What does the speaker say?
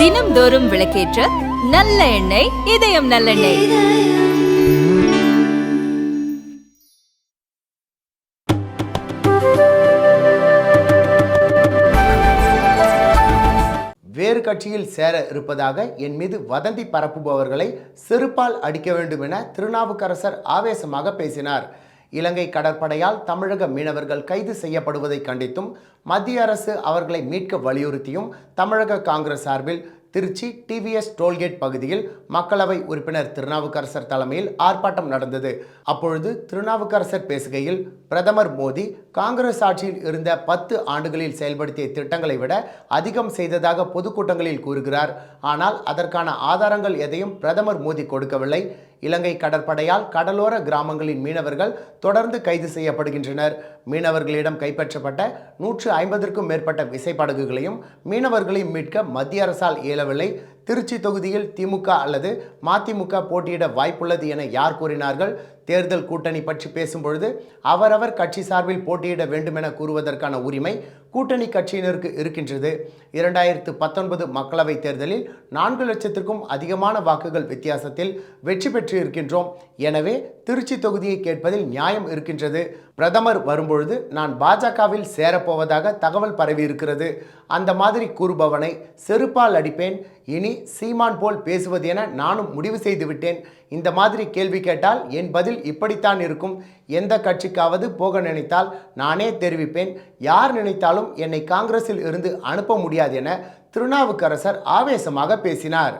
தினம்தோறும் விளக்கேற்ற நல்ல எண்ணெய் இதயம் நல்லெண்ணெய் வேறு கட்சியில் சேர இருப்பதாக என் மீது வதந்தி பரப்புபவர்களை செருப்பால் அடிக்க வேண்டும் என திருநாவுக்கரசர் ஆவேசமாக பேசினார். இலங்கை கடற்படையால் தமிழக மீனவர்கள் கைது செய்யப்படுவதை கண்டித்தும் மத்திய அரசு அவர்களை மீட்க வலியுறுத்தியும் தமிழக காங்கிரஸ் சார்பில் திருச்சி டிவிஎஸ் டோல்கேட் பகுதியில் மக்களவை உறுப்பினர் திருநாவுக்கரசர் தலைமையில் ஆர்ப்பாட்டம் நடந்தது. அப்பொழுது திருநாவுக்கரசர் பேசுகையில் பிரதமர் மோடி காங்கிரஸ் ஆட்சியில் இருந்த பத்து ஆண்டுகளில் செயல்படுத்திய திட்டங்களை விட அதிகம் செய்ததாக பொதுக்கூட்டங்களில் கூறுகிறார். ஆனால் அதற்கான ஆதாரங்கள் எதையும் பிரதமர் மோடி கொடுக்கவில்லை. இலங்கை கடற்படையால் கடலோர கிராமங்களின் மீனவர்கள் தொடர்ந்து கைது செய்யப்படுகின்றனர். மீனவர்களிடம் கைப்பற்றப்பட்ட நூற்று ஐம்பதற்கும் மேற்பட்ட விசைப்படகுகளையும் மீனவர்களையும் மீட்க மத்திய அரசால் இயலவில்லை. திருச்சி தொகுதியில் திமுக அல்லது மதிமுக போட்டியிட வாய்ப்புள்ளது என யார் கூறினார்கள்? தேர்தல் கூட்டணி பற்றி பேசும்பொழுது அவரவர் கட்சி சார்பில் போட்டியிட வேண்டுமென கூறுவதற்கான உரிமை கூட்டணி கட்சியினருக்கு இருக்கின்றது. இரண்டாயிரத்து பத்தொன்பது மக்களவைத் தேர்தலில் நான்கு லட்சத்திற்கும் அதிகமான வாக்குகள் வித்தியாசத்தில் வெற்றி பெற்று இருக்கின்றோம் எனவே திருச்சி தொகுதியை கேட்பதில் நியாயம் இருக்கின்றது. பிரதமர் வரும்பொழுது நான் பாஜகவில் சேரப்போவதாக தகவல் பரவி இருக்கிறது. அந்த மாதிரி கூறுபவனை செருப்பால் அடிப்பேன். இனி சீமான் போல் பேசுவது என நானும் முடிவு செய்து விட்டேன். இந்த மாதிரி கேள்வி கேட்டால் என் பதில் இப்படித்தான் இருக்கும். எந்த கட்சிக்காவது போக நினைத்தால் நானே தெரிவிப்பேன். யார் நினைத்தாலும் என்னை காங்கிரஸில் இருந்து அனுப்ப முடியாது என திருநாவுக்கரசர் ஆவேசமாக பேசினார்.